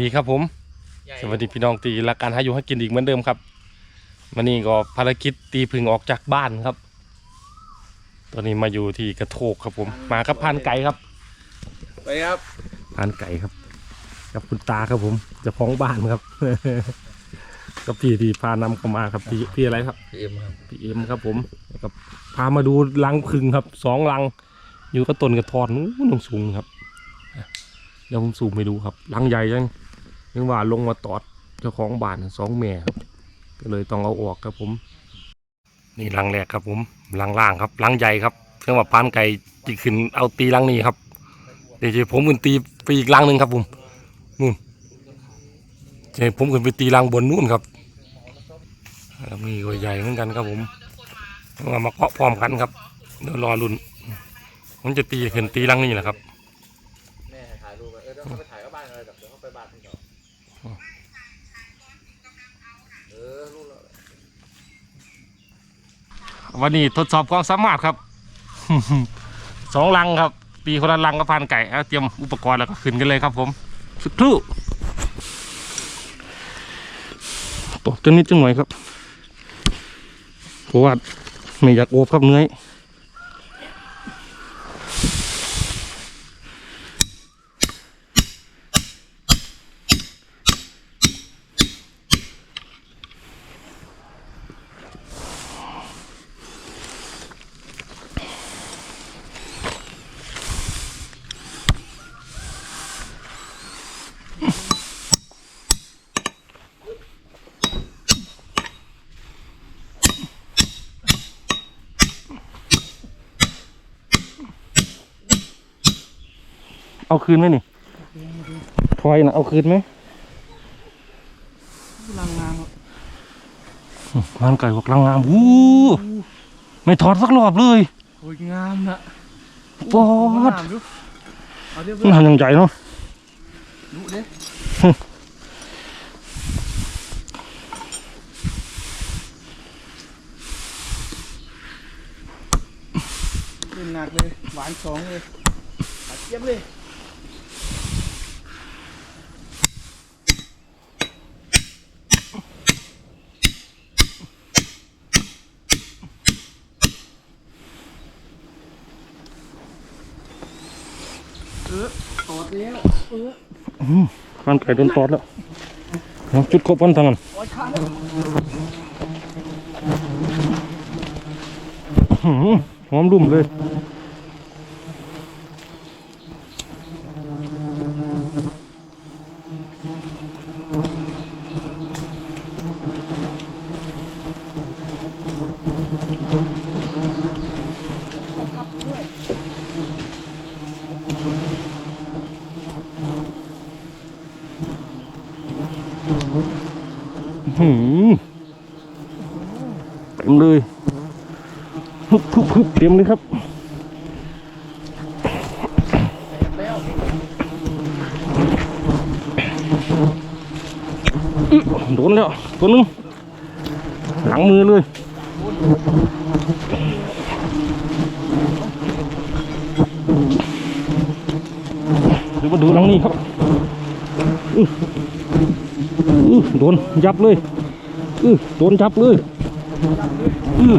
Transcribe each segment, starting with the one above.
ดีครับผม สวัสดีพี่น้องตีรักการหาอยู่ให้กินอีกเหมือนเดิมครับ วันนี้ก็ภารกิจตีพึ่งออกจากบ้านครับ ตอนนี้มาอยู่ที่กระโทกครับผม มากับพานไก่ครับ ไปครับพานไก่ครับ กับคุณตาครับผมเจ้าของบ้านครับ กับพี่ที่พานำเข้ามาครับพี่พี่อะไรครับ พีเอ็มครับพี่เอ็มครับผมแล้วก็พามาดูรังพึ่งครับสองรัง อยู่ก็ต้นกระทอนนู้นสูงครับ เดี๋ยวผมสูงไปดูครับรังใหญ่จัง ยังว่าลงมาตอดเจ้าของบ้านสองแม่ครับก็เลยต้องเอาออกครับผม นี่รังแรกครับผมรังล่างครับรังใหญ่ครับเพื่อว่าพานไก่จะขึ้นเอาตีรังนี้ครับเดี๋ยวผมขึ้นตีไปอีกรังหนึ่งครับผมนู่นเดี๋ยวผมขึ้นไปตีรังบนนู่นครับแล้วมีก็ใหญ่เหมือนกันครับผมเอามาเคาะพร้อมกันครับเดี๋ยวรอรุ่นผมจะตีขึ้นตีรังนี่แหละครับแม่ถ่ายรูปไปเออเดี๋ยวเขาไปถ่ายก็บ้านเลยเดี๋ยวเขาไปบ้านพี่ต่อเออรู้แล้ วันนี้ทดสอบความสามารถครับ สองลังครับ ตีคนละลังก็พานไก่เตรียมอุปกรณ์แล้วก็ขึ้นกันเลยครับผม สักครู่ตกจะนิดจังหน่อยครับเพราะว่าไม่อยากโอบครับเนื้อ เอาคืนไหมนี่ถอยนะเอาคืนไหมลังงามพานไก่บอกลังงามอู้ไม่ถอดสักรอบเลยโอ้ยงามนะปอดงามดูเอาเรียบมันทำอย่างใหญ่เนาะดูเด้เล่นหนักเลย หวานสองเลยหวานเจี๊ยบเลย เออตอด แล้วเออพานไก่โดนตอดแล้วเอาจุดครบวันทางนั้นหอมรุ่มเลย มเลยฮึบฮึบฮึบเต็มเลยครับโดนแล้วตัวนึงหลังมือเลยเดี๋ยวมาดูหลังนี้ครับอืออือโดนยับเลยอือโดนยับเลย อือ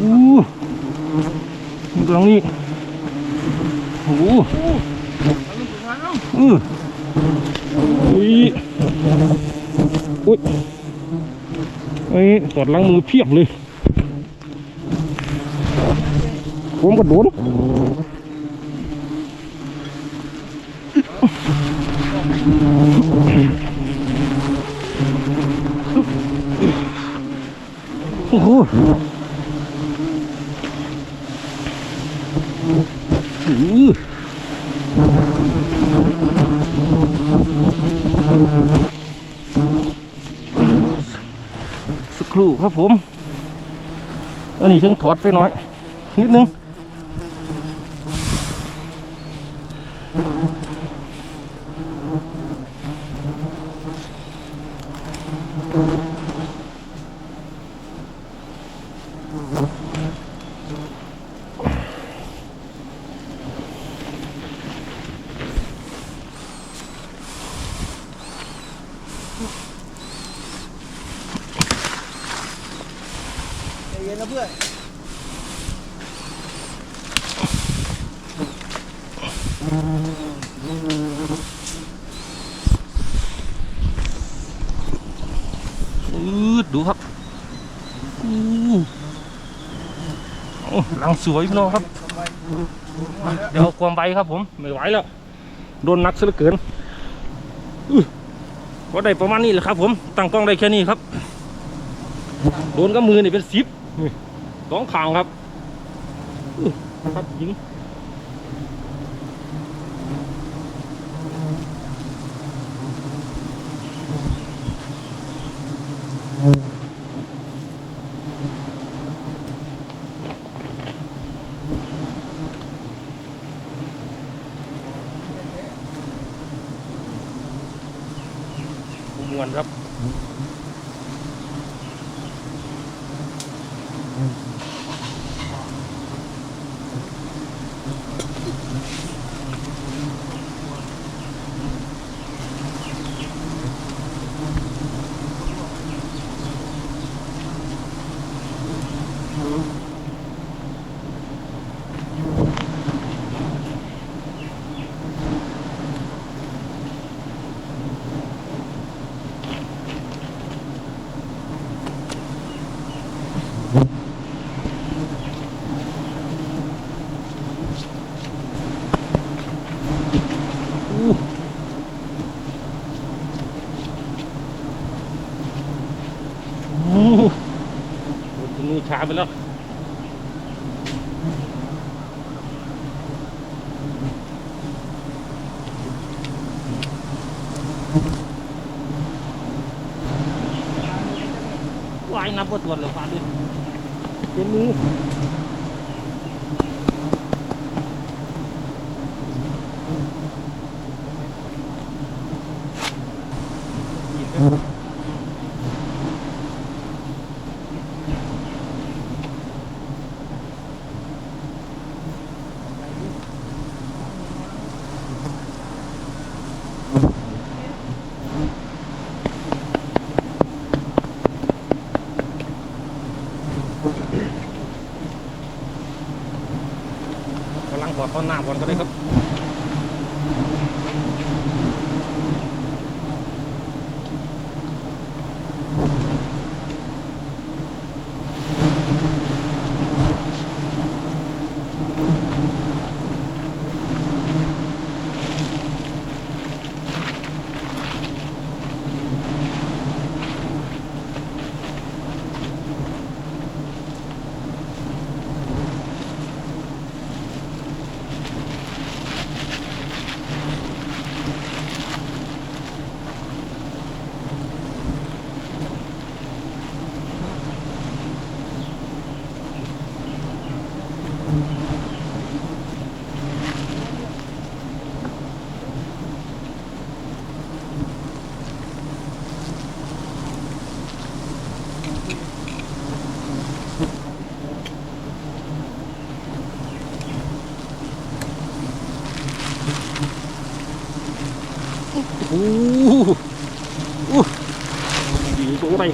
อู้หลังนี้โอ้โหอืออุ้ยอุ้ยเอ้ยตอดล้างมือเพียบเลยผมก็โดน โอ้โหสักครู่ครับผม อันนี้ฉันถอดไปหน่อย นิดนึง จเย็นนะเพื่อนอืดดูครับอู้โอ้หลังสวยพี่น้องครับ เดี๋ยวความไวครับผม ไม่ไหวแล้ว โดนนักซะเหลือเกิน ก็ได้ประมาณนี้แหละครับ ผมตั้งกล้องได้แค่นี้ครับ โดนกับมือนี่เป็นสิบสองขางครับครับยิง อู้อู้โดนถึงมือชาไปแล้ว ว่ายน้ำบตัวเลยฟ้าด้วยเป็นมื ต้นหน้าบอลก็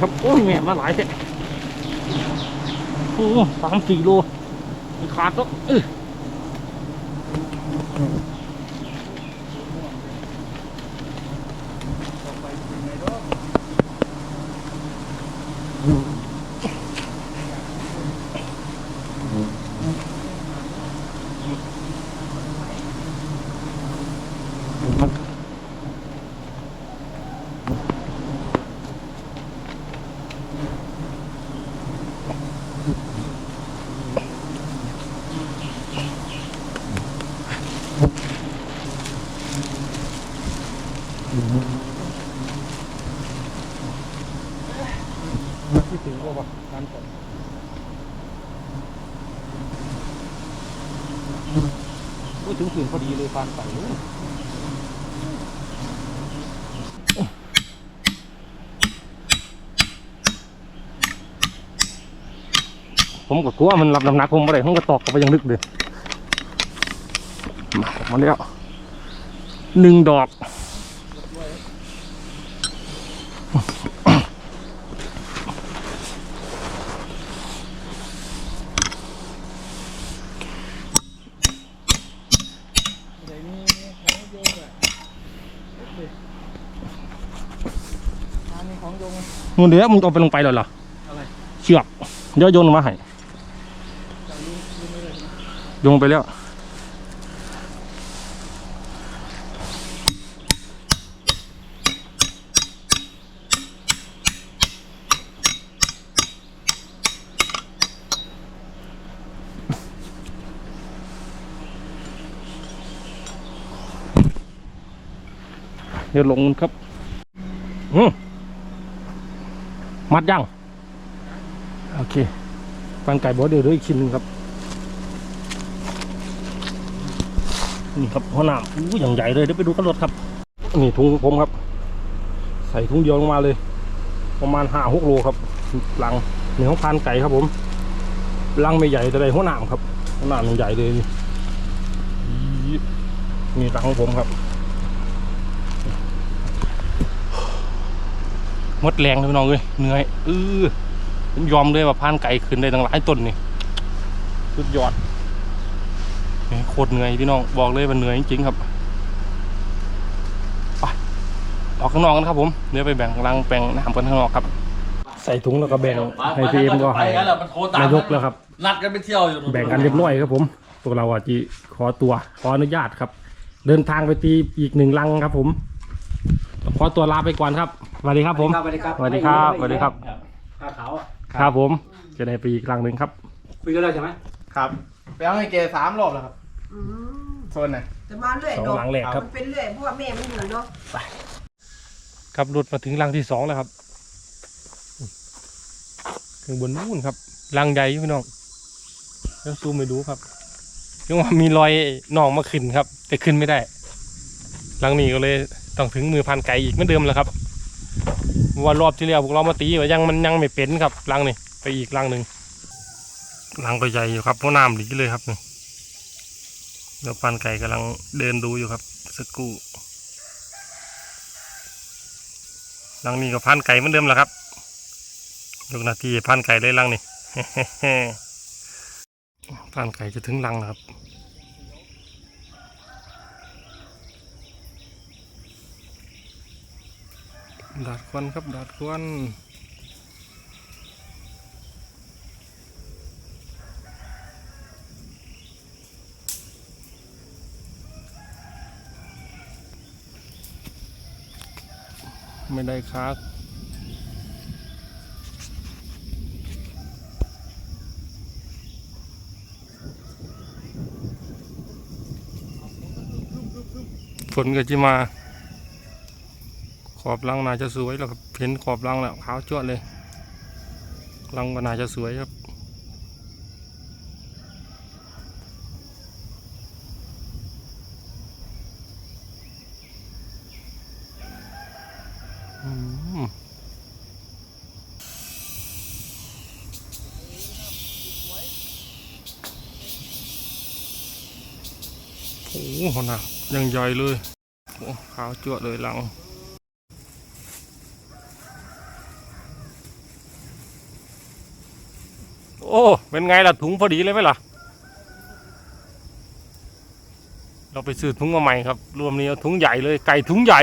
ครับ โอ้ยแม่มาหลายแท้โอ้สามสี่โลขาดก็เอ้ยไปถึงไหนดอก ที่ถึงก็ว่าการก่อน โอ้ยถึงถึงพอดีเลยฟานไปผมก็กลัวมันรับน้ำหนักผมไม่ได้ผมก็ตอกกับไปยังลึกเลยมาออกมาแล้วหนึ่งดอก นู่นเดี๋ยวมึงเอาไปลงไปแล้วเหรอเชือกเดี๋ยวโยนมาให้จากนี้ยังไม่ได้นะโยนไปแล้วเดี๋ยวลงครับ อืม มัดยังโอเคปันไก่บอสเดี๋ยวเหลืออีกชิ้นหนึงครับ นี่ครับหัวหน้าอู้อย่างใหญ่เลยเดี๋ยวไปดูกันรถครับ นี่ถุงผมครับ ใส่ถุงเดียวลงมาเลย ประมาณห้าหกโลครับลังนี่ของพานไก่ครับผมลังไม่ใหญ่แต่ได้หัวหน้าครับหัวหน้ามันใหญ่เลยนี่อี๊ดนี่ลังของผมครับ มดแรงเลยพี่น้องเลยเหนื่อยเออผมยอมเลยว่าพานไก่ขึ้นได้ตั้งหลายต้นนี่สุดยอดโคตรเหนื่อยพี่น้องบอกเลยว่าเหนื่อยจริงๆครับไปออกข้างนอกกันครับผมเดี๋ยวไปแบ่งรังแบ่งน้ำกันข้างนอกครับ ใส่ถุงแล้วก็แบ่งให้พีเอ็มก็ให้ไปงั้นแหละมันโทรตามนายกแล้วครับนัดกันไปเที่ยวอยู่แบ่งกันเรียบร้อยครับผมพวกเราอะจีขอตัวขออนุญาตครับ เดินทางไปตีอีกหนึ่งลังครับผม ขอตัวลาไปก่อนครับสวัสดีครับผมสวัสดีครับสวัสดีครับสวัสดีครับผ้าขาวอะครับผมจะได้ไปอีกลังหนึ่งครับ คุยกันแล้วใช่ไหมครับไปเอาให้เกสามรอบแล้วครับอืมโซนไหนจะมาเรื่อยสองเนาะลังแรกครับ มันเป็นเรื่อยเพราะว่าแม่มันอยู่เนาะ ครับหลุดมาถึงรังที่สองแล้วครับถึงบนนู่นครับรังใหญ่อยู่พี่น้องแล้วซูมไปดูครับยังว่ามีรอยหนองมาขึ้นครับ แต่ขึ้นไม่ได้รังนี้ก็เลย ต้องถึงมือพันไก่อีกเหมือนเดิมแล้วครับว่ารอบที่แล้วพวกเรามาตีว่ายังมันยังไม่เป็นครับรังนี้ไปอีกรังหนึ่งรังก็ใหญ่อยู่ครับเพราะน้ำดีเลยครับนี่เดี๋ยวพันไก่กำลังเดินดูอยู่ครับสักครู่ลังนี้ก็พันไก่เหมือนเดิมแหละครับยกนาทีพันไก่เลยลังนี่พันไก่จะถึงลังแล้วครับ ดาดควันครับดาดควันไม่ได้ค้าฝนก็จะมา ขอบรังน่าจะสวยแล้วครับเห็นขอบรังแล้วขาวจ้วะเลยรังก็น่าจะสวยครับ โอ้โหหนักยังใหญ่เลยโอ้ขาวจวะเลยหลัง โอ้ เป็นไงล่ะถุงพอดีเลยไหมล่ะ เราไปซื้อถุงมาใหม่ครับ รวมนี้เอาถุงใหญ่เลย ไก่ถุงใหญ่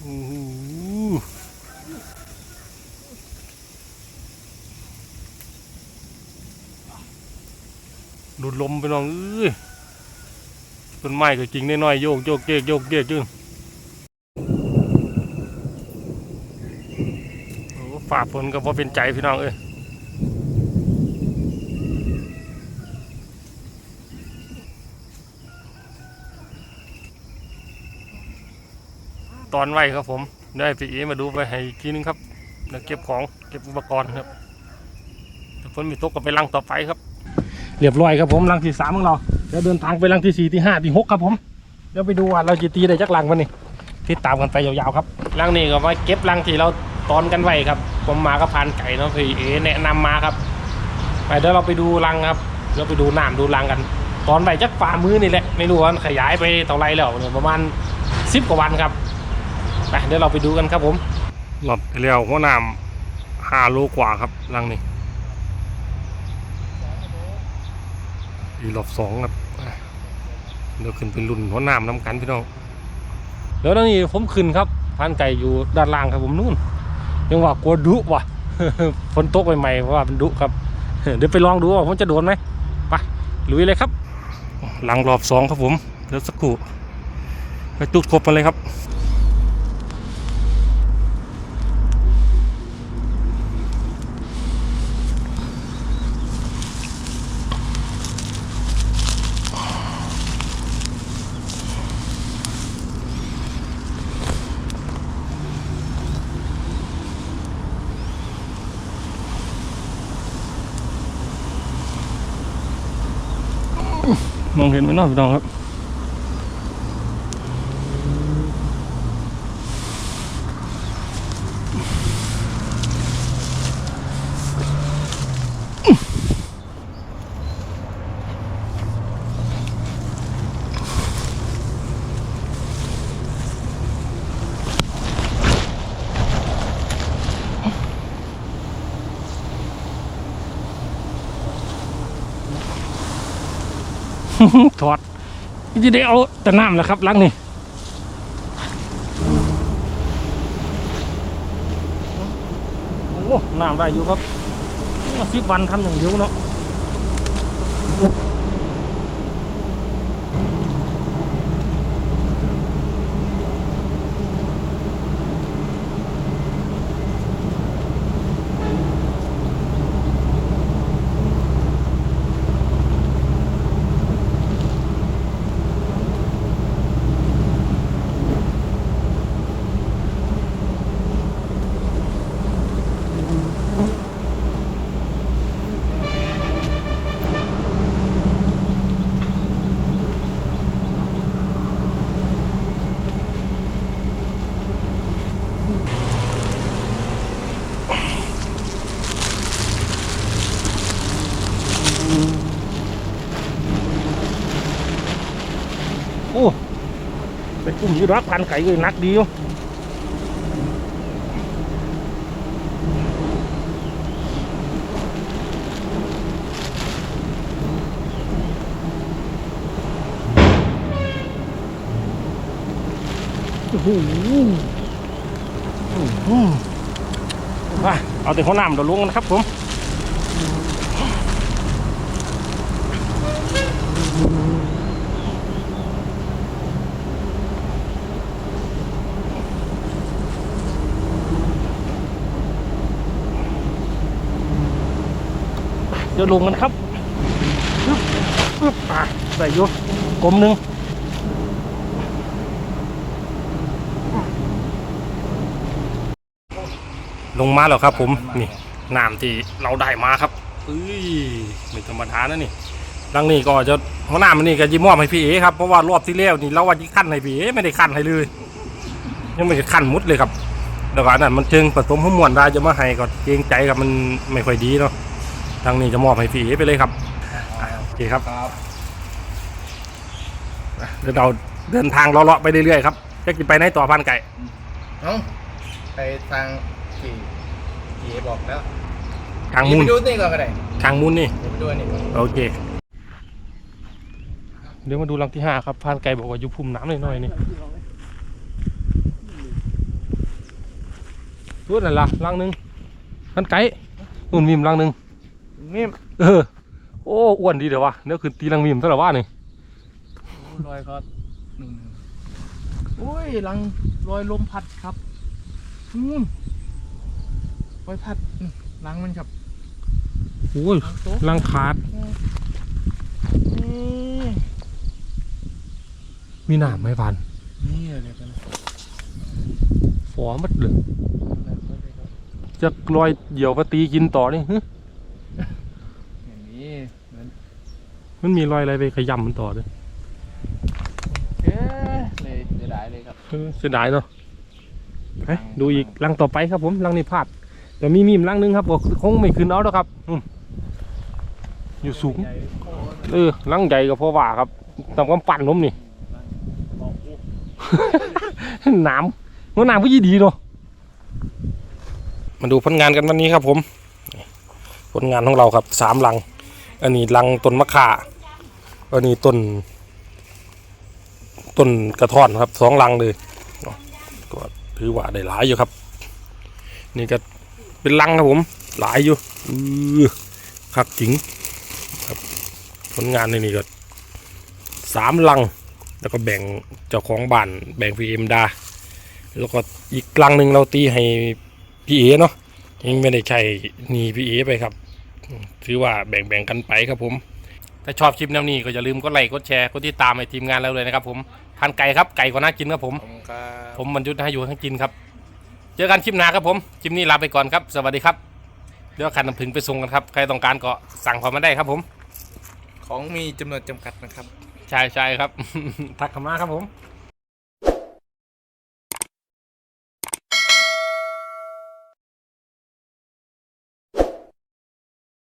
โอ้โหดูดลมไปน้องเอ้ย ต้นไม้ก็จริงน้อยๆโยกโยกเยกโยกเยกจึงโอ้ฝ่าฝนก็พอเป็นใจพี่น้องเอ้ยตอนไหวครับผมได้พี่เอมาดูไปให้อีกทีนึงครับแล้วเก็บของเก็บอุปกรณ์ครับฝนมีตกก็ไปลังต่อไปครับ เรียบร้อยครับผมลังที่สามของเรา ดี๋ยวเดินทางไปลังที่สี่ที่ห้าที่หกครับผม เดี๋ยวไปดูว่าเราจะตีได้จักลังวันนี้ติดตามกันไปยาวๆครับลังนี้ก็ไว้เก็บลังที่เราตอนกันไว้ครับ ผมมาก็พานไก่เนาะพี่เอแนะนำมาครับไปเดี๋ยวเราไปดูลังครับเราไปดูน้ำดูลังกัน ตอนไปจักฝ่ามือนี่แหละไม่รู้ว่าขยายไปเท่าไรแล้วเนี่ยประมาณสิบกว่าวันครับไปเดี๋ยวเราไปดูกันครับผมหลอดไปแล้วหัวน้ำห้าโลกว่าครับลังนี้เออีรอบสองครับอะ เดี๋ยวขึ้นเป็นรุ่นหัวน้ำน้ำกันพี่น้องเดี๋ยวตอนนี้ผมขึ้นครับพันไก่อยู่ด้านล่างครับผมนู่นยังว่ากลัวดุว่ะฝนตกใหม่ๆเพราะว่ามันดุครับ เดี๋ยวไปลองดูว่าผมจะโดนไหมไปลุยเลยครับ หลังรอบสองครับผมเดี๋ยวสักครู่ไปจุดครบมาเลยครับ มองเห็นไหมน้องพี่น้องครับ ถอดจะได้เอาแต่น้ำแล้วครับล้างนี่โอ้น้ำได้อยู่ครับสิบวันทำอย่างเดียวเนาะ อยูรักพันไก่เลยนักดีอยู่โอ้โหโอ้โหไปเอาแต่หัวหน้ำเดี๋ยวลงนะครับผม เดี๋ยวลงกันครับปึ๊บปึ๊บอะใส่ยู่กลมหนึ่งลงมาแล้วครับ ผมนี่น้ำที่เราได้มาครับเอ้ยไม่ธรรมดานะนี่ดังนี้ก็จะหัวหน้ามันนี่ก็ยิ้มอบให้พี่เอครับเพราะว่ารอบที่แล้วนี่เราว่าจะขั้นให้พี่เอไม่ได้ขั้นให้เลยยังไม่ได้ขั้นมุดเลยครับแล้วก็อันนั้นมันเชิงผสมหัวมวนได้จะมาให้ก็เกรงใจกับมันไม่ค่อยดีเนาะ ทางนี้จะมอบให้พี่เอไปเลยครับอะโอเคครับครับอะเดี๋ยวเราเดินทางเลาะๆไปเรื่อยๆครับจะกินไปไหนต่อพันไก่เอ้าไปทางกี่กี่บอกแล้วทางมูลไปดูนี่ก่อนก็ได้ทางมูลนี่เดี๋ยวไปดูอันนี่ก่อนโอเคเดี๋ยวมาดูรังที่ห้าครับพันไก่บอกว่าอยู่พุ่มน้ำหน่อยๆนี่พูดอะไรล่ะรังหนึ่งพันไก่นู่นมีมรังหนึ่ง นี่เออโอ้อ้วนดีเดี๋ยววะเดี๋ยวคือตีรังมีมเท่าไหร่วะนี่รอยก็หนึ่งโอ้ยลังรอยลมพัดครับอืมรอยพัดอืมลังมันครับโอ้ยลังโต๊ะรังขาดนี่มีหนามไหมพันนี่อะไรกันฟอมัดเลยจะลอยเหยี่ยวมาตีกินต่อนี่ฮึ อย่างนี้เหมือน มันมีรอยอะไรไปขยำมันต่อด้วยเอ๊ะเลยเสียดายเลยครับเออเสียดายเนาะไปดูอีกรังต่อไปครับผมรังนี้พลาดแต่มีมีมรังหนึงครับบอกคงไม่ขึ้นเอาแล้วครับอืมอยู่สูงใหญ่โอ้โหเออรังใหญ่กับพ่อว่าครับตามกำปั้นล้มนี่บอกโอ้หนามมันหนามก็ยี่ดีเนาะมาดูผลงานกันวันนี้ครับผม ผลงานของเราครับสามลัง อันนี้ลังต้นมะข่า ก็นี่ต้น ต้นกระท่อนครับสองลังเลยก็ถือว่าได้หลายอยู่ครับ นี่ก็เป็นลังครับผม หลายอยู่อือคักจริงครับผลงานในนี่ก็สามลัง แล้วก็แบ่งเจ้าของบ้านแบ่งพีเอ็มดา แล้วก็อีกลังหนึ่งเราตีให้พี่เอเนาะยังไม่ได้ใช้หนีพี่เอไปครับ ถือว่าแบ่งๆกันไปครับผม ถ้าชอบคลิปแนวนี้ก็อย่าลืมกดไลค์กดแชร์กดติดตามให้ทีมงานเราเลยนะครับผมทานไก่ครับไก่ก็น่ากินครับผม ผมก็ผมบรรยุทธ์ให้อยู่ทั้งกินครับ เจอกันคลิปหน้าครับผมคลิปนี้ลาไปก่อนครับ สวัสดีครับเดี๋ยวขันน้ำผึ้งไปส่งกันครับ ใครต้องการก็สั่งความมาได้ครับผม ของมีจำนวนจำกัดนะครับ ใช่ใช่ครับ ทักเข้ามาครับผมค